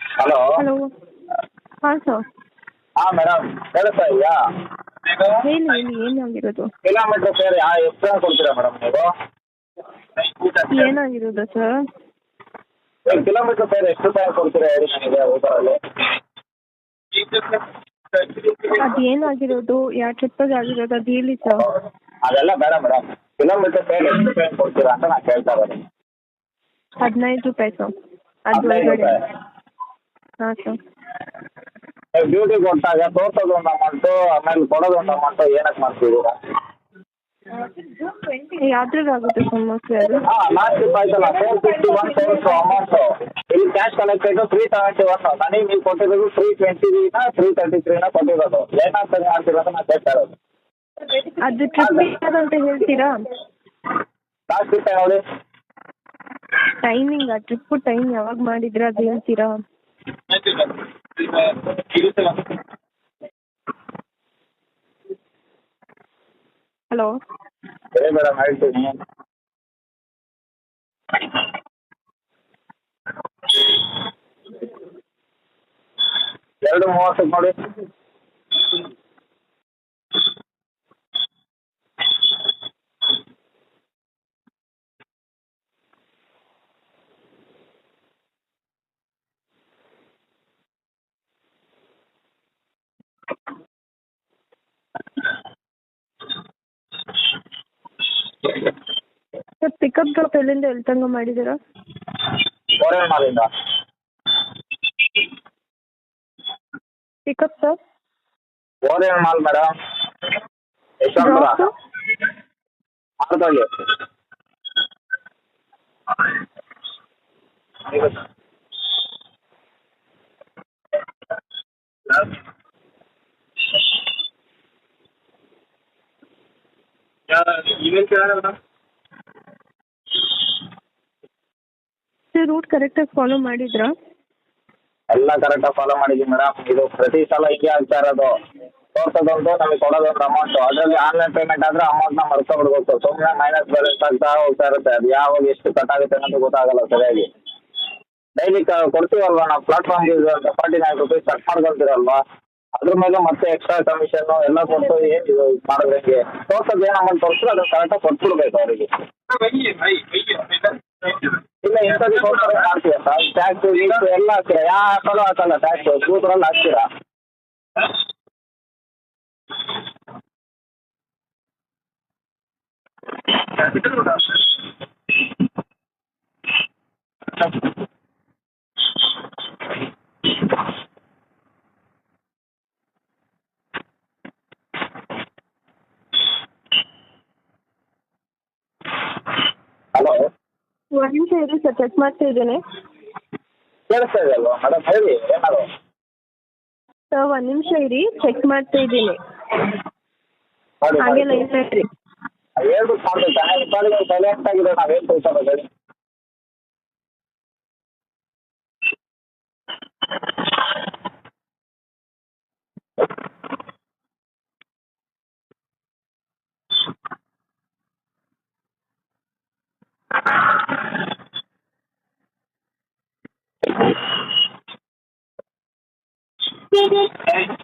Hello hello ಹಾಂ sir ಹಾ madam ಕೇಳಿಸ್ತಾ ಇದೆಯಾ ಹೇಳಿ ಹೇಳಿ ಏನಾಗಿರೋದು ಕಿಲೋಮೀಟ್ರ್ ಸೇರಿ ಯಾ ಎಷ್ಟು ಕೊಡ್ತೀರಾ ಮೇಡಮ್ ನೀವು? ಏನಾಗಿರೋದು ಸರ್ ಕಿಲೋಮೀಟರ್ ಸೇರಿ ಎಷ್ಟು ರೂಪಾಯಿ ಕೊಡ್ತೀರಾ ಹೇಳಿ ನನಗೆ ಊಬರಲ್ಲಿ ಅದು ಏನಾಗಿರೋದು? ಯಾವ ಟ್ರಿಪ್ಪಿಗೆ ಆಗಿರೋದು ಅದು ಹೇಳಿ ಸರ್ ಅದೆಲ್ಲ ಬೇಡ ಮೇಡಮ್ ಕಿಲೋಮೀಟರ್ ಸೇರಿ ಎಷ್ಟು ರೂಪಾಯಿ ಕೊಡ್ತೀರಾ ಅಂತ ನಾನು ಕೇಳ್ತಾ ಇರೋದು ಹದಿನೈದು ರೂಪಾಯಿ ಸರ್ ಅದು ಒಳಗಡೆ. ಹಾಂ ಸರ್. ಡ್ಯೂಟಿ ಕೊಟ್ಟಾಗ ತೋರ್ಸೋದು ಒಂದು ಅಮೌಂಟು ಆಮೇಲೆ ಕೊಡೋದು ಒಂದು ಅಮೌಂಟು ಏನಕ್ಕೆ ಮಾಡ್ತಿದ್ದೀರಾ? ಯಾವ್ದ್ರಾಗುತ್ತೆ ಸರ್ ಮೋಸ್ಟ್ಲಿ ಅದು. ಹಾಂ ಲಾಸ್ಟ್ ಟ್ರಿಪ್ ಆಯ್ತಲ್ಲ ಫೋರ್ ಫಿಫ್ಟಿ ಒನ್ ತೋರಿಸು ಅಮೌಂಟು ಇಲ್ಲಿ cash collected three seventy one ನನಗೆ ನೀವು ಕೊಟ್ಟಿರೋದು ತ್ರೀ ಟ್ವೆಂಟಿನ ತ್ರೀ ತರ್ಟಿ ತ್ರೀನ ಕೊಟ್ಟಿರೋದು. ಮಾಡ್ತಿರೋದು ನಾನು ಕೇಳ್ತಾ ಇರೋದು. ಅದು ಟ್ರಿಪ್ ಹೇಳ್ತೀರಾ? ಲಾಸ್ಟ್ ಟ್ರಿಪ್ ನೋಡಿ ಟೈಮಿಂಗ್ ಆ ಟ್ರಿಪ್ ಟೈಮ್ ಯಾವಾಗ ಮಾಡಿದ್ರೆ ಅದು ಹೇಳ್ತೀರಾ? ಹಲೋ ಎರಡು ಮೂವತ್ತಕ್ಕೆ ನೋಡಿ ಸರ್ ಪಿಕಪ್ ಡ್ರಾಪ್ ಎಲ್ಲಿಂದ ಎಲ್ಲಿ ತನಕ ಮಾಡಿದ್ದೀರಾ? Orion ಮಾಲಿಂದ pickup sir Orion mall madam Yeshwanthpur drop Marathahalli sir route ಕರೆಕ್ಟಾಗಿ ಫಾಲೋ ಮಾಡಿದ್ರಾ? ಎಲ್ಲ ಕರೆಕ್ಟಾಗಿ ಫಾಲೋ ಮಾಡಿದೀನಿ ಮೇಡಮ್ ಇದು ಪ್ರತಿ ಸಲ ಹಿಂಗೆ ಆಗ್ತಾ ಇರೋದು. ತೋರ್ಸೋದೊಂದು ನಮಗೆ ಕೊಡೋದೊಂದು ಅಮೌಂಟ್ ಅದರಲ್ಲಿ ಆನ್ಲೈನ್ ಪೇಮೆಂಟ್ ಆದ್ರೆ ಅಮೌಂಟ್ನ ಅಮೌಂಟ್ನ ಮರ್ಕೊಬಿಡ್ಬೇಕು ಸುಮ್ಮನೆ ಮೈನಸ್ ಬ್ಯಾಲೆನ್ಸ್ ಆಗ್ತಾ ಹೋಗ್ತಾ ಇರುತ್ತೆ. ಅದು ಯಾವಾಗ ಎಷ್ಟು ಕಟ್ ಆಗುತ್ತೆ ಅನ್ನೋದು ಗೊತ್ತಾಗಲ್ಲ ಸರಿಯಾಗಿ. ಡೈಲಿ ಕೊಡ್ತೀವಲ್ವಾ ನಾವು? Platform forty nine rupees cut ಮಾಡ್ಕೊಳ್ತೀರಲ್ವಾ ಅದ್ರ ಮೇಲೆ ಮತ್ತೆ ಎಕ್ಸ್ಟ್ರಾ ಕಮಿಷನ್ನು ಎಲ್ಲ ಕೊಟ್ಟು ಏನು ಇದು ಮಾಡಿದ್ರೆ ಹೆಂಗೆ ತೋರ್ಸೋದು ಏನು ಅಮೌಂಟ್ ತೋರಿಸಿದ್ರೆ ಅದನ್ನ ಕರೆಕ್ಟಾಗಿ ಕೊಟ್ಬಿಡ್ಬೇಕು ಅವರಿಗೆ ಇಲ್ಲ ಇಂಥದ್ದು ಕೊಡ್ತಾರೆ ಮಾಡ್ತೀರಾ ಸರ್ ಟ್ಯಾಕ್ಸು ಗೀಕ್ಸು ಎಲ್ಲ ಹಾಕ್ತೀರಾ ಯಾವ ಹಾಕಲು ಹಾಕಲ್ಲ ಟ್ಯಾಕ್ಸು ಕೂತ್ರಲ್ಲಿ ಹಾಕ್ತೀರಾ ಹಲೋ ಒಂದು ನಿಮಿಷ ಇರಿ ಸರ್ ಚೆಕ್ ಮಾಡ್ತಾ ಇದ್ದೇನೆ. ಕೇಳಿಸ್ತಾ ಇದೆ ಅಲ್ವಾ? ಮೇಡಮ್ ಹೇಳಿ ಏನಾದ್ರು? ಸರ್ ಒಂದು ನಿಮಿಷ ಇರಿ ಚೆಕ್ ಮಾಡ್ತಾ ಇದ್ದೀನಿ. ಮಾಡಿ ಹಾಗೆ ಲೈನ್ ಇರಿ. ಹೇಳ್ಬಿಟ್ಟು ಮಾಡ್ಬೇಕು ತಾನೇ ಪಾಡಿಗೆ ಸೈಲೆಂಟ್ ಆಗಿದೆ ನಾವೇನು ತಿಳ್ಸೋದು ಹೇಳಿ. Hey.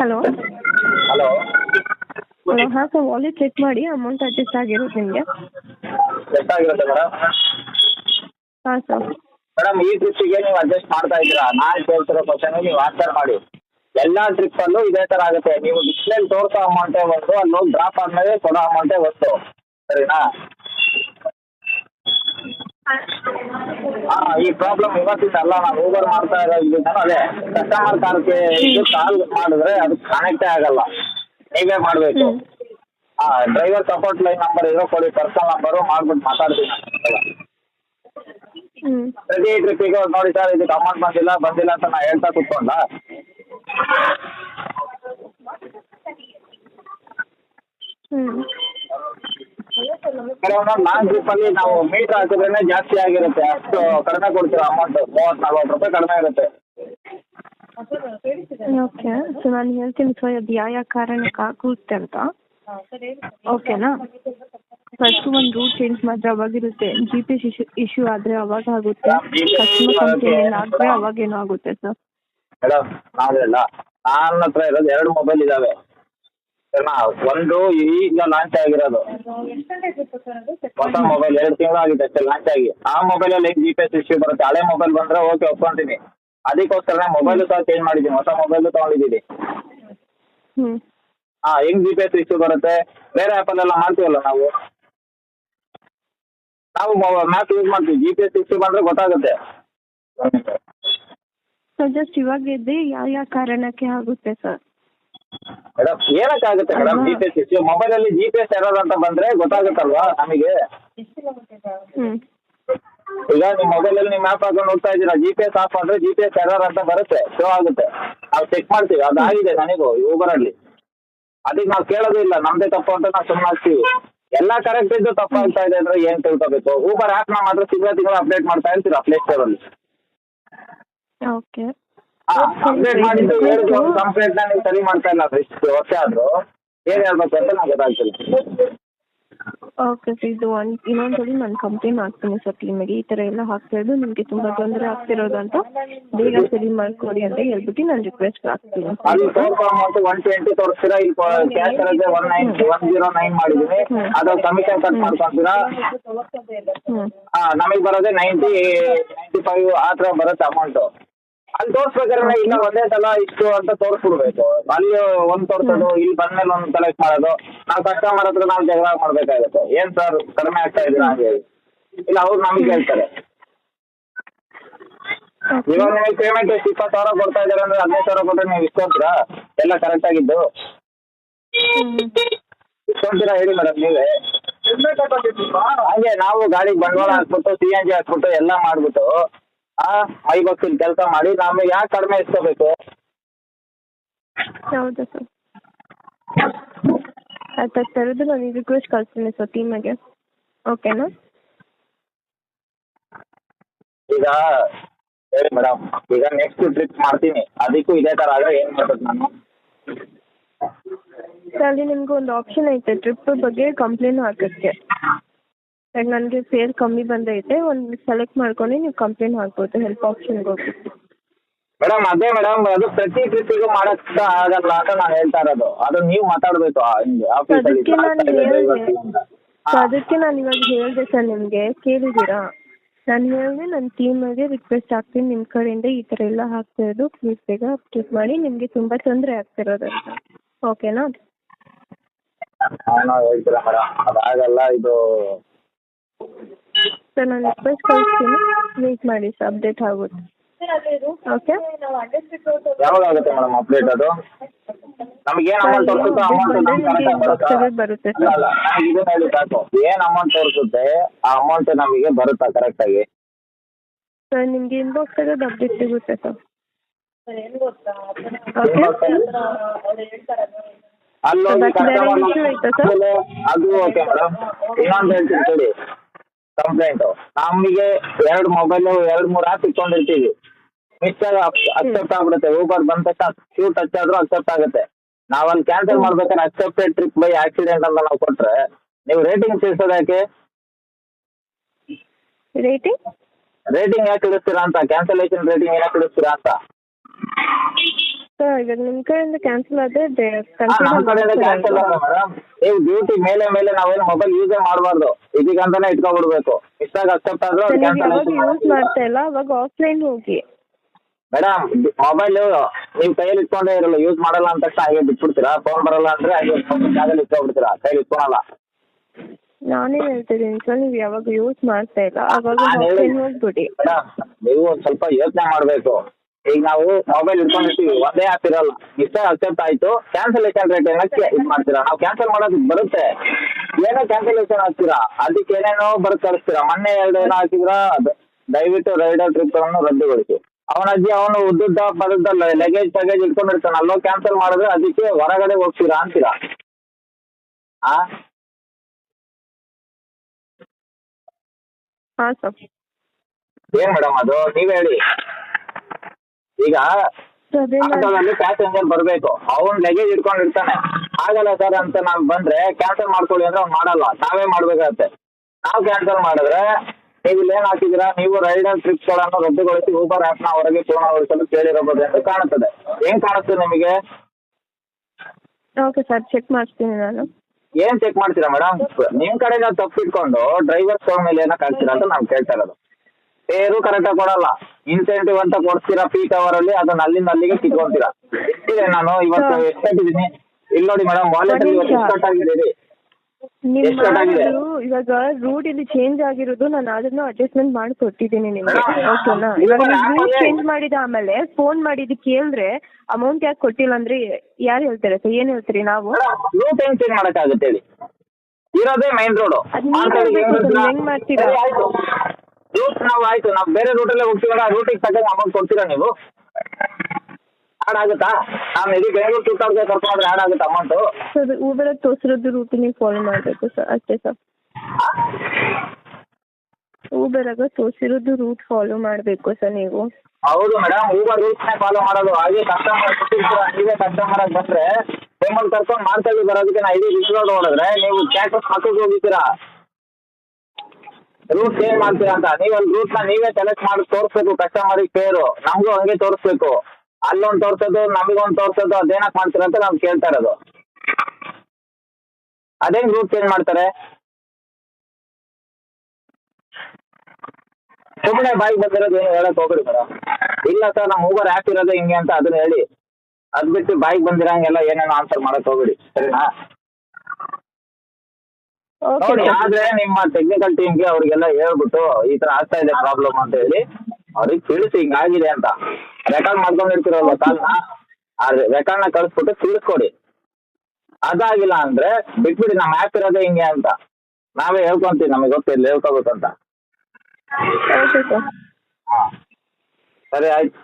ಹಲೋ. ಹಲೋ. ಹಾಂ ಸರ್ ವಾಲೆಟ್ ಚೆಕ್ ಮಾಡಿ ಅಮೌಂಟ್ ಅಡ್ಜಸ್ಟ್ ಆಗಿರೋದು ನಿಮಗೆ. ಎಷ್ಟಾಗಿರುತ್ತೆ ಮೇಡಮ್. ಹಾಂ ಸರ್. ಮೇಡಮ್ ಈ ಟ್ರಿಪ್ಪಿಗೆ ನೀವು ಅಡ್ಜಸ್ಟ್ ಮಾಡ್ತಾ ಇದ್ದೀರಾ? ನಾನು ಕೇಳ್ತಿರೋ ಕ್ವಶನ್ ನೀವು ಆನ್ಸರ್ ಮಾಡಿ. ಎಲ್ಲ ಟ್ರಿಪ್ ಅಲ್ಲೂ ಇದೇ ತರ ಆಗುತ್ತೆ. ನೀವು ಡಿಸ್ಪ್ಲೇ ತೋರಿಸೋ ಅಮೌಂಟೇ ಒಂದು ಅಲ್ಲಿ ಹೋಗಿ ಡ್ರಾಪ್ ಆದ್ಮೇಲೆ ಕೊಡೋ ಅಮೌಂಟೇ ಒಂದು ಸರಿನಾ? ಈ ಪ್ರಾಬ್ಲಮ್ ಇವತ್ತಿಂದ ಅಲ್ಲ ನಾನು ಊಬರ್ ಮಾಡ್ತಾ ಇರೋದ್ರಿಂದ ಅದೇ ಕಸ್ಟಮರ್ ಕಾರ್ಗೆ ಇದು ಕಾಲ್ ಮಾಡಿದ್ರೆ ಅದು ಕನೆಕ್ಟೇ ಆಗಲ್ಲ. ನೀವೇ ಮಾಡಬೇಕು. ಹ್ಮ್. ಹಾ ಡ್ರೈವರ್ ಸಪೋರ್ಟ್ ಲೈನ್ ನಂಬರ್ ಇರೋ ಕೊಡಿ ಪರ್ಸನಲ್ ನಂಬರು ಮಾಡ್ಬಿಟ್ಟು ಮಾತಾಡ್ತೀನಿ ಪ್ರತಿ ಟ್ರಿಪ್ಪಿಗೆ ನೋಡಿ ಸರ್ ಇದಕ್ಕೆ ಅಮೌಂಟ್ ಬಂದಿಲ್ಲ ಬಂದಿಲ್ಲ ಅಂತ ನಾ ಹೇಳ್ತಾ ಕೂತ್ಕೊಂಡ. ಹ್ಞೂ ನಾಲ್ಕು ಗ್ರೂಪ್ ಅಲ್ಲಿ ನಾವು ಮೀಟರ್ ಹಾಕಿದ್ರೇನೆ ಜಾಸ್ತಿ ಆಗಿರುತ್ತೆ. ಅಷ್ಟು ಕಡಿಮೆ ಕೊಡ್ತೀವಿ ಅಮೌಂಟ್ ಮೂವತ್ ನಲ್ವತ್ತು ರೂಪಾಯಿ ಕಡಿಮೆ ಇರುತ್ತೆ. ಓಕೆ ಸೊ ನಾನು ಹೇಳ್ತೀನಿ ಸೊ ಅದು ಯಾವ ಯಾವ ಕಾರಣಕ್ಕೆ ಆಗುತ್ತೆ ಅಂತ. ಓಕೆನಾ ಫಸ್ಟ್ ಒಂದು ರೂಟ್ ಚೇಂಜ್ ಮಾತ್ರ ಅವಾಗಿರುತ್ತೆ G P S issue issue ಆದರೆ ಅವಾಗ ಆಗುತ್ತೆ. ಕಸ್ಟಮರ್ ಕಂಪ್ಲೇಂಟ್ ಆದರೆ ಅವಾಗೇನೋ ಆಗುತ್ತೆ ಸರ್ ಮೇಡಮ್ ನಾವೆಲ್ಲ ನನ್ನ ಹತ್ರ ಇರೋದು ಎರಡು ಮೊಬೈಲ್ ಇದಾವೆ. ಸರಿನಾ ಒಂದು ಈಗ ಲಾಂಚ್ ಆಗಿರೋದು. ಹೊಸ ಮೊಬೈಲ್ ಎರಡು ತಿಂಗಳು ಆಗಿದೆ ಅಷ್ಟೇ ಲಾಂಚ್ ಆಗಿ. ಆ ಮೊಬೈಲಲ್ಲಿ ಹೆಂಗ್ ಜಿ ಪಿ ಎಸ್ ಇಶ್ಯೂ ಬರುತ್ತೆ. ಹಳೆ ಮೊಬೈಲ್ ಬಂದ್ರೆ ಓಕೆ ಒಪ್ಕೊಂತೀನಿ. ಅದಕ್ಕೋಸ್ಕರ ಮೊಬೈಲ್ ಸಹ ಚೇಂಜ್ ಮಾಡಿದ್ದೀನಿ. ಹೊಸ ಮೊಬೈಲ್ ತಗೊಂಡಿದ್ದೀನಿ. ಹಾ ಹೆಂಗ್ ಜಿ ಪಿ ಎಸ್ ಇಶ್ಯೂ ಬರುತ್ತೆ? ಬೇರೆ ಆ್ಯಪಲ್ಲೆಲ್ಲ ಮಾಡ್ತೀವಲ್ಲ ನಾವು? ನಾವು ಮ್ಯಾಪ್ ಯೂಸ್ ಮಾಡ್ತೀವಿ. ಜಿ ಪಿ ಎಸ್ ಇಶ್ಯೂ ಬಂದ್ರೆ ಗೊತ್ತಾಗುತ್ತೆ. ಸರ್ ಜಸ್ಟ್ ಇವಾಗ ಇದ್ದೆ ಯಾವ ಯಾವ ಕಾರಣಕ್ಕೆ ಆಗುತ್ತೆ sir? Madam ಏನಕ್ಕಾಗುತ್ತೆ madam G P S issue ಮೊಬೈಲಲ್ಲಿ ಜಿ ಪಿ ಎಸ್ ಎರರ್ ಅಂತ ಬಂದ್ರೆ ಗೊತ್ತಾಗುತ್ತಲ್ವಾ ನಮಗೆ? ಈಗ ಈಗ ನಿಮ್ಮ ಮೊಬೈಲಲ್ಲಿ ನಿಮ್ಮ ಆಪ್ ಹಾಕೊಂಡು ಹೋಗ್ತಾ ಇದ್ದೀರಾ ಜಿ ಪಿ ಎಸ್ ಆಫ್ ಮಾಡಿದ್ರೆ ಜಿ ಪಿ ಎಸ್ ಎರರ್ ಅಂತ ಬರುತ್ತೆ ಶೋ ಆಗುತ್ತೆ. ನಾವು ಚೆಕ್ ಮಾಡ್ತೀವಿ ಅದಾಗಿದೆ ನನಗೂ ಊಬರಲ್ಲಿ ಅದಕ್ಕೆ ನಾವು ಕೇಳೋದು ಇಲ್ಲ ನಮ್ದೇ ತಪ್ಪು ಅಂತ ನಾವು ಸುಮ್ಮನೆ ಹಾಕ್ತೀವಿ. ಎಲ್ಲ ಕರೆಕ್ಟ್ ಇದ್ದು ತಪ್ಪು ಆಗ್ತಾ ಇದೆ ಅಂದ್ರೆ ಏನ್ ತಿಳ್ಕೊಬೇಕು? ಊಬರ್ ಆ್ಯಪ್ನ ಮಾತ್ರ ತಿಂಗಳ ತಿಂಗಳು ಅಪ್ಡೇಟ್ ಮಾಡ್ತಾ ಇರ್ತೀರಾ ಪ್ಲೇ ಸ್ಟೋರ್ ಅಲ್ಲಿ? ಓಕೆ ಮಾಡಿದ್ದು ಕಂಪ್ಲೇಂಟ್ ನೀವು ಸರಿ ಮಾಡ್ತಾ ಇಲ್ಲ ಅಂದ್ರೆ ಇಷ್ಟು ವರ್ಷ ಆದ್ರೂ. ಏನ್ ಹೇಳ್ಬೇಕು ಅಂತ ನಂಗೆ ಗೊತ್ತಾಗ್ತಿಲ್ಲ. ಓಕೆ ಸರ್ ಇದು ಒಂದು ಇನ್ನೊಂದ್ಸಲಿ ನಾನು ಕಂಪ್ಲೇಂಟ್ ಮಾಡ್ತೀನಿ ಸರ್ ಟೀಮಿಗೆ ಈ ತರ ಎಲ್ಲ ಹಾಕ್ತಿರೋದು ನಿಮಗೆ ತುಂಬ ತೊಂದರೆ ಆಗ್ತಿರೋದು ಅಂತ ಬೇಗ ಸರಿ ಮಾಡ್ಕೊಡಿ ಅಂತ ಹೇಳ್ಬಿಟ್ಟು ನಾನು ರಿಕ್ವೆಸ್ಟ್ ಹಾಕ್ತೀನಿ. ಅಲ್ಲಿ ಸ್ವಲ್ಪ ಅಮೌಂಟ್ ಒನ್ ಟ್ವೆಂಟಿ ತೋರಿಸ್ತೀರಾ? ಇಲ್ಲಿ ಕ್ಯಾಶ್ ಇರೋದೇ one nine one zero nine ಮಾಡಿದೀನಿ. ಅದು ಕಮಿಷನ್ ಕಟ್ ಮಾಡ್ಕೊಂತೀರಾ? ನಮಗೆ ಬರೋದೇ ನೈಂಟಿ ನೈಂಟಿ ಫೈವ್ ಆ ಥರ ಬರುತ್ತೆ ಅಮೌಂಟು ಅಲ್ಲಿ ತೋರಿಸ್ಬೇಕಾದ್ರೆ ಇಲ್ಲ ಒಂದೇ ಸಲ ಇಷ್ಟು ಅಂತ ತೋರಿಸ್ಬಿಡ್ಬೇಕು. ಅಲ್ಲಿ ಒಂದ್ ತೋರ್ಸೋದು ಇಲ್ಲಿ ಬಂದ್ಮೇಲೆ ಒಂದ್ ಸೆಲೆಕ್ಟ್ ಮಾಡೋದು. ನಾವು ಕಸ್ಟಮರ್ ಹತ್ರ ನಾವು ಜಗಳ ಮಾಡ್ಬೇಕಾಗುತ್ತೆ. ಏನ್ ಸರ್ ಕಡಿಮೆ ಆಗ್ತಾ ಇದ್ರೆ ಹಾಗೆ ಇಲ್ಲ ಅವ್ರು ನಮ್ಗೆ ಹೇಳ್ತಾರೆ. ಇವಾಗ ನಿಮಗೆ ಪೇಮೆಂಟ್ ಎಷ್ಟು ಇಪ್ಪತ್ತು ಸಾವಿರ ಕೊಡ್ತಾ ಇದ್ದಾರೆ ಅಂದ್ರೆ ಹದಿನೈದು ಸಾವಿರ ಕೊಟ್ಟರೆ ನೀವು ಇಸ್ಕೊಂತೀರಾ ಎಲ್ಲ ಕರೆಕ್ಟ್ ಆಗಿದ್ದು? ಇಸ್ಕೊಂತೀರಾ ಹೇಳಿ ಮೇಡಮ್ ನೀವೇ? ಹಂಗೆ ನಾವು ಗಾಡಿಗೆ ಬಂಡವಾಳ ಹಾಕ್ಬಿಟ್ಟು ಸಿ ಎನ್ ಜಿ ಹಾಕ್ಬಿಟ್ಟು ಎಲ್ಲ ಮಾಡ್ಬಿಟ್ಟು ಆ ಮೈ ಬಗ್ಸಿನ ಕೆಲಸ ಮಾಡಿ ನಮಗೆ ಯಾಕೆ ಕಡಿಮೆ ಇಸ್ಕೋಬೇಕು? ಹೌದಾ ಸರ್? ಆಯ್ತು ಥರದ್ದು ನಾನು ರಿಕ್ವೆಸ್ಟ್ ಕಳಿಸ್ತೀನಿ ಸರ್ ಟೀಮಿಗೆ ಓಕೆನಾ ಈಗ ಹೇಳಿ ಮೇಡಮ್ ಈಗ ನೆಕ್ಸ್ಟ್ ಟ್ರಿಪ್ ಮಾಡ್ತೀನಿ. ಅದಕ್ಕೂ ಇದೇ ಥರ ಆದರೆ ಏನು ಮಾಡ್ಬೇಕು ನಾನು? ಸರ್ ಅಲ್ಲಿ ನಿಮ್ಗೆ ಒಂದು ಆಪ್ಷನ್ ಐತೆ ಟ್ರಿಪ್ ಬಗ್ಗೆ ಕಂಪ್ಲೇಂಟ್ ಹಾಕೋಕ್ಕೆ. ಲೈಕ್ ನನಗೆ ಫೇರ್ ಕಮ್ಮಿ ಬಂದೈತೆ ಒಂದು ಸೆಲೆಕ್ಟ್ ಮಾಡ್ಕೊಂಡು ನೀವು ಕಂಪ್ಲೇಂಟ್ ಮಾಡ್ಬೋದು ಹೆಲ್ಪ್ ಆಪ್ಷನ್ಗೆ ಹೋಗಿ. ಮೇಡಮ್ ಅದೇ ಮೇಡಮ್ ಅದು ಪ್ರತಿ ಟ್ರಿಪ್ಪಿಗೂ ಮಾಡಕ್ ಆಗಲ್ಲ ಅಂತ ನಾನು ಹೇಳ್ತಾ ಇರೋದು. ಅದು ನೀವು ಮಾತಾಡಬೇಕು ಅದಕ್ಕೆ ನಾನು ಹೇಳಿದೆ. ಅದಕ್ಕೆ ನಾನು ಇವಾಗ ಹೇಳಿದೆ ಸರ್ ನಿಮಗೆ ಕೇಳಿದ್ದೀರಾ? ನಾನು ಹೇಳಿದೆ ನನ್ನ ಟೀಮಿಗೆ ರಿಕ್ವೆಸ್ಟ್ ಹಾಕ್ತೀನಿ ನಿಮ್ಮ ಕಡೆಯಿಂದ ಈ ಥರ ಎಲ್ಲ ಹಾಕ್ತಿರೋದು ಪ್ಲೀಸ್ ಬೇಗ ಅಪ್ಡೇಟ್ ಮಾಡಿ ನಿಮಗೆ ತುಂಬ ತೊಂದರೆ ಆಗ್ತಿರೋದು ಅಂತ. ಓಕೆನಾ ನಾವು ಹೇಳ್ತೀರಾ ಮೇಡಮ್ ಅದಾಗಲ್ಲ ಇದು ಸರ್ ನಾನು ರಿಕ್ವೆಸ್ಟ್ ಕಳಿಸ್ತೀನಿ. ಮೀಟ್ ಮಾಡಿ ಸರ್ ಅಪ್ಡೇಟ್ ಆಗುತ್ತೆ. ಓಕೆ ಯಾವಾಗ ಆಗುತ್ತೆ ಮೇಡಮ್ ಅಪ್ಡೇಟ್ ಅದು? ನಮಗೇನು ಅಮೌಂಟ್ ತೋರಿಸುತ್ತೋ ಅಮೌಂಟ್ ನಮ್ಗೆ ಬರುತ್ತಾ? ಇದು ಹೇಳಿ ಸಾಕು. ಏನು ಅಮೌಂಟ್ ತೋರಿಸುತ್ತೆ ಆ ಅಮೌಂಟ್ ನಮಗೆ ಬರುತ್ತಾ ಕರೆಕ್ಟಾಗಿ ಸರ್ ನಿಮ್ಗೆ ಇನ್ಬಾಕ್ಸ್ ತೆಗೆದು ಅಪ್ಡೇಟ್ ಸಿಗುತ್ತೆ ಸರ್. ಅದು ಓಕೆ ಮೇಡಮ್ ಇನ್ನೊಂದು ಹೇಳ್ತೀನಿ ಕೇಳಿ ಕಂಪ್ಲೇಂಟು. ನಮಗೆ ಎರಡು ಮೊಬೈಲ್ ಎರಡು ಮೂರು ಆ್ಯಪ್ ಇಟ್ಕೊಂಡಿರ್ತೀವಿ. ಮಿಸ್ ಅಕ್ಸೆಪ್ಟ್ ಆಗ್ಬಿಡುತ್ತೆ. ಊಬರ್ ಬಂದ ತಕ್ಷಣ ಕ್ಯೂ ಟಚ್ ಆದ್ರೂ ಅಕ್ಸೆಪ್ಟ್ ಆಗುತ್ತೆ. ನಾವು ಕ್ಯಾನ್ಸಲ್ ಮಾಡ್ಬೇಕಾದ್ರೆ ಅಕ್ಸೆಪ್ಟೆಡ್ ಟ್ರಿಪ್ ಬೈ ಆಕ್ಸಿಡೆಂಟ್ ಅಂತ ನಾವು ಕೊಟ್ರೆ ನೀವು ರೇಟಿಂಗ್ ತಿಳಿಸೋದು ಯಾಕೆ? ರೇಟಿಂಗ್ ರೇಟಿಂಗ್ ಯಾಕೆ ಇಳಿಸ್ತೀರಾ ಅಂತ? ಕ್ಯಾನ್ಸಲೇಷನ್ ರೇಟಿಂಗ್ ಯಾಕೆ ಇಳಿಸ್ತೀರಾ ಅಂತ? ಸರ್ ಇವಾಗ ನಿಮ್ಮ ಕಡೆಯಿಂದ ಕ್ಯಾನ್ಸಲ್ ಆದರೆ ನಮ್ಮ ಕಡೆಯಿಂದ ಕ್ಯಾನ್ಸಲ್ ಅಲ್ಲ ಮೇಡಮ್ ನೀವು ಡ್ಯೂಟಿ ಮೇಲೆ ಮೇಲೆ ನಾವೇನು ಮೊಬೈಲ್ ಯೂಸೇ ಮಾಡಬಾರ್ದು. ಇದೀಗ ಅಂತಾನೆ ಇಟ್ಕೊಬಿಡ್ಬೇಕು ಇಷ್ಟಾಗ ಅಕ್ಸೆಪ್ಟ್ ಆದ್ರೆ ಕ್ಯಾನ್ಸಲ್ ಯಾವಾಗ ಯೂಸ್ ಮಾಡ್ತಾ ಇಲ್ಲ ಅವಾಗ ಆಫ್ಲೈನ್ ಹೋಗಿ. ಮೇಡಮ್ ಮೊಬೈಲ್ ನೀವು ಕೈಯಲ್ಲಿ ಇಟ್ಕೊಂಡೇ ಇರಲ್ಲ ಯೂಸ್ ಮಾಡಲ್ಲ ಅಂತ ತಕ್ಷಣ ಹಾಗೆ ಬಿಟ್ಬಿಡ್ತೀರಾ? ಫೋನ್ ಬರಲ್ಲ ಅಂದ್ರೆ ಹಾಗೆ ಜಾಗದಲ್ಲಿ ಇಟ್ಕೊಬಿಡ್ತೀರಾ ಕೈಲಿ ಇಟ್ಕೊಳಲ್ಲ. ನಾನೇ ಹೇಳ್ತಿದ್ದೀನಿ ಸರ್ ನೀವು ಯಾವಾಗ ಯೂಸ್ ಮಾಡ್ತಾ ಇಲ್ಲ ಅವಾಗ ಆಫ್ಲೈನ್ ಹೋಗ್ಬಿಡಿ. ಮೇಡಮ್ ನೀವು ಒಂದ್ ಸ್ವಲ್ಪ ಯೋಚನೆ ಮಾಡಬೇಕು. ಈಗ ನಾವು ಮೊಬೈಲ್ ಇಟ್ಕೊಂಡಿರ್ತೀವಿ ಒಂದೇ ಆಪ್ ಇರಲ್ಲ. ಇಷ್ಟೇ ಅಕ್ಸೆಪ್ಟ್ ಆಯ್ತು. ಕ್ಯಾನ್ಸಲೇಷನ್ ರೇಟ್ ಏನಕ್ಕೆ ಇದು ಮಾಡ್ತೀರಾ? ನಾವು ಕ್ಯಾನ್ಸಲ್ ಮಾಡೋದಕ್ಕೆ ಬರುತ್ತೆ. ಏನೋ ಕ್ಯಾನ್ಸಲೇಷನ್ ಹಾಕ್ತೀರಾ? ಅದಕ್ಕೆ ಏನೇನೋ ಬರ್ ಕಳಿಸ್ತೀರಾ ಮೊನ್ನೆ ಎರಡು ಏನೋ ಹಾಕಿದ್ರ ದಯವಿಟ್ಟು ರೈಡರ್ ಟ್ರಿಪ್ ಅನ್ನು ರದ್ದುಗೊಳಿಸಿ. ಅವನ ಅಜ್ಜಿ ಅವನು ಉದ್ದುದ್ದ ಪದದ ಲಗೇಜ್ ಪಗೇಜ್ ಇಟ್ಕೊಂಡಿರ್ತಾನೆ ಅಲ್ಲೋ ಕ್ಯಾನ್ಸಲ್ ಮಾಡಿದ್ರೆ ಅದಕ್ಕೆ ಹೊರಗಡೆ ಹೋಗ್ತೀರಾ ಅಂತೀರಾ? ಆ? ಏನ್ ಮೇಡಮ್ ಅದು? ನೀವ್ ಹೇಳಿ. ಈಗ ಆಟೋದಲ್ಲಿ ಪ್ಯಾಸೆಂಜರ್ ಬರ್ಬೇಕು. ಅವ್ನ್ ಲಗೇಜ್ ಇಟ್ಕೊಂಡಿರ್ತಾನೆ ಆಗಲ್ಲ ಸರ್ ಅಂತ ನಾವ್ ಬಂದ್ರೆ ಕ್ಯಾನ್ಸಲ್ ಮಾಡ್ಕೊಳ್ಳಿ ಅಂದ್ರೆ ಅವ್ನು ಮಾಡಲ್ಲ. ನಾವೇ ಮಾಡ್ಬೇಕಾಗತ್ತೆ. ನಾವ್ ಕ್ಯಾನ್ಸಲ್ ಮಾಡಿದ್ರೆ ನೀವು ಇಲ್ಲೇನ್ ಏನ್ ಹಾಕಿದ್ದೀರಾ ನೀವು ರೈಡರ್ ಟ್ರಿಪ್ಗಳನ್ನು ರದ್ದುಗೊಳಿಸಿ ಊಬರ್ ಆಪ್ನ ಹೊರಗೆ ಪೂರ್ಣಗೊಳಿಸಲು ಕೇಳಿರಬಹುದು ಅಂತ ಕಾಣುತ್ತದೆ. ಏನ್ ಕಾಣುತ್ತೆ ನಿಮಗೆ? ಓಕೆ ಸರ್ ಚೆಕ್ ಮಾಡ್ತೀನಿ ನಾನು. ಏನ್ ಚೆಕ್ ಮಾಡ್ತೀರಾ ಮೇಡಮ್ ನಿಮ್ ಕಡೆಯಿಂದ ತಪ್ಪಿಟ್ಕೊಂಡು ಡ್ರೈವರ್ಸ್ ಫೋನ್ ಮೇಲೆ ಏನಕ್ಕೆ ಹಾಕ್ತೀರಾ ಅಂತ ನಾವು ಕೇಳ್ತಾ ಇರೋದು. ಪೇರು ಕರೆಕ್ಟಾಗಿ ಕೊಡಲ್ಲ. ಇನ್ಸೆಂಟಿವ್ ಅಂತ ಕೊಡ್ತೀರಾ ಪೀಕ್ ಅವರ್ ಅಲ್ಲಿ ಅದನ್ನ ಅಲ್ಲಿಂದ ಅಲ್ಲಿಗೆ ಕಿತ್ಕೊಂತೀರಾ ಎಷ್ಟಿದೆ ನಾನು ಇವತ್ತು. ಎಷ್ಟು ಕಟ್ಟಿದ್ದೀನಿ? ಇಲ್ಲಿ ನೋಡಿ ಮೇಡಮ್ ವಾಲೆಟ್ ಅಲ್ಲಿ ಇವತ್ತು ಎಷ್ಟು ಆಗಿದೆ ನಿಮ್ಮ ಇವಾಗ ರೂಟ್ ಇಲ್ಲಿ ಚೇಂಜ್ ಆಗಿರೋದು ನಾನು ಅದನ್ನು ಅಡ್ಜಸ್ಟ್ಮೆಂಟ್ ಮಾಡಿ ಕೊಟ್ಟಿದ್ದೀನಿ ನಿಮಗೆ. ಓಕೆನಾ ಇವಾಗ ನೀವು ರೂಟ್ ಚೇಂಜ್ ಮಾಡಿದ ಆಮೇಲೆ ಫೋನ್ ಮಾಡಿದ್ದು ಕೇಳಿದ್ರೆ ಅಮೌಂಟ್ ಯಾಕೆ ಕೊಟ್ಟಿಲ್ಲ ಅಂದ್ರೆ ಯಾರು ಹೇಳ್ತಾರೆ ಸರ್? ಏನು ಹೇಳ್ತೀರಿ ನಾವು? ರೂಟ್ ಹೆಂಗ್ ಚೇಂಜ್ ಮಾಡಕ್ಕಾಗುತ್ತೆ ಹೇಳಿ? ಇರೋದೇ ಮೈನ್ ರೋಡ್ ಹೆಂಗ್ ಮಾಡ್ತೀರಾ? ರೂಟ್ ನಾವು ಆಯ್ತು. ನಾವು ಬೇರೆ ರೂಟಲ್ಲೇ ಹೋಗ್ತೀವಲ್ಲ ಆ ರೂಟಿಗೆ ತಕ್ಕಂಗೆ ಅಮೌಂಟ್ ಕೊಡ್ತೀರಾ ನೀವು? ಆಡ್ ಆಗುತ್ತಾ? ನಾನು ಇದು ಬೆಂಗಳೂರು ಟೂ ತೌಸಂಡ್ ಕರ್ಕೊಂಡ್ರೆ ಆಡ್ ಆಗುತ್ತೆ ಅಮೌಂಟು ಸರ್ ಊಬರ್ ತೋರಿಸಿರೋದು ಫಾಲೋ ಮಾಡಬೇಕು ಸರ್ ಅಷ್ಟೇ ಸರ್ ಊಬರಾಗ ತೋರಿಸಿರೋದು ರೂಟ್ ಫಾಲೋ ಮಾಡಬೇಕು ಸರ್ ನೀವು. ಹೌದು ಮೇಡಮ್ ಊಬರ್ ರೂಲ್ಸ್ನೇ ಫಾಲೋ ಮಾಡೋದು. ಹಾಗೆ ಕಸ್ಟಮರ್ ಕೊಟ್ಟಿರ್ತೀರ? ನೀವೇ ಕಸ್ಟಮರ್ ಆಗಿ ಬಂದ್ರೆ ನಿಮ್ಮಲ್ಲಿ ಕರ್ಕೊಂಡು ಮಾರ್ಕಲ್ಲಿ ಬರೋದಕ್ಕೆ ನಾ ಇದು ರೋಡ್ ಹೊಡೆದ್ರೆ ನೀವು ಕ್ಯಾಟಸ್ ಮಕ್ಕಳಿಗೆ ಹೋಗಿದ್ದೀರಾ? ರೂಟ್ ಏನ್ ಮಾಡ್ತೀರಾ ಅಂತ? ನೀವೊಂದು ರೂಟ್ನ ನೀವೇ ಸೆಲೆಕ್ಟ್ ಮಾಡಿ ತೋರಿಸ್ಬೇಕು ಕಸ್ಟಮರ್ ಪೇರು ನಮಗೂ ಹಂಗೆ ತೋರಿಸ್ಬೇಕು. ಅಲ್ಲೊಂದು ತೋರ್ಸೋದು, ನಮಗೊಂದು ತೋರ್ಸೋದು ಅದೇನಕ್ ಮಾಡ್ತೀರಾ ಅಂತ ನಾವು ಕೇಳ್ತಾ ಇರೋದು. ಅದೇನ್ ರೂಟ್ ಚೇಂಜ್ ಮಾಡ್ತಾರೆ? ಸುಮ್ಮನೆ ಬಾಯಿ ಬಂದಿರೋದು ಏನು ಹೇಳಕ್ ಹೋಗ್ರಿ ಮೇಡಮ್ ಇಲ್ಲ ಸರ್ ನಮ್ ಊಬರ್ ಆ್ಯಪ್ ಇರೋದು ಹಿಂಗೆ ಅಂತ ಅದನ್ನ ಹೇಳಿ. ಅದ್ ಬಿಟ್ಟು ಬಾಯಿಗೆ ಬಂದಿರಂಗೆಲ್ಲ ಏನೇನೋ ಆನ್ಸರ್ ಮಾಡಕ್ ಹೋಗ್ಬಿಡಿ. ಸರಿನಾ? ನೋಡಿ ಆದ್ರೆ ನಿಮ್ಮ ಟೆಕ್ನಿಕಲ್ ಟೀಮ್ಗೆ ಅವ್ರಿಗೆಲ್ಲ ಹೇಳ್ಬಿಟ್ಟು ಈ ತರ ಆಗ್ತಾ ಇದೆ ಪ್ರಾಬ್ಲಮ್ ಅಂತ ಹೇಳಿ ಅವ್ರಿಗೆ ತಿಳಿಸಿ ಹಿಂಗಾಗಿದೆ ಅಂತ. ರೆಕಾರ್ಡ್ ಮಾಡ್ಕೊಂಡಿರ್ತೀರಲ್ವ ಕಾಲ್ನ? ಆ ನ ಕಳಿಸ್ಬಿಟ್ಟು ತಿಳಿಸ್ಕೊಡಿ. ಅದಾಗಿಲ್ಲ ಅಂದ್ರೆ ಬಿಟ್ಬಿಡಿ ನಮ್ಮ ಆ್ಯಪ್ ಇರೋದೇ ಹಿಂಗೆ ಅಂತ. ನಾವೇ ಹೇಳ್ಕೊಂತೀವಿ ನಮಗೆ ಗೊತ್ತಿಲ್ಲ ಹೇಳ್ಕೋಬೇಕಂತ ಸರ್ ಆಯ್ತು.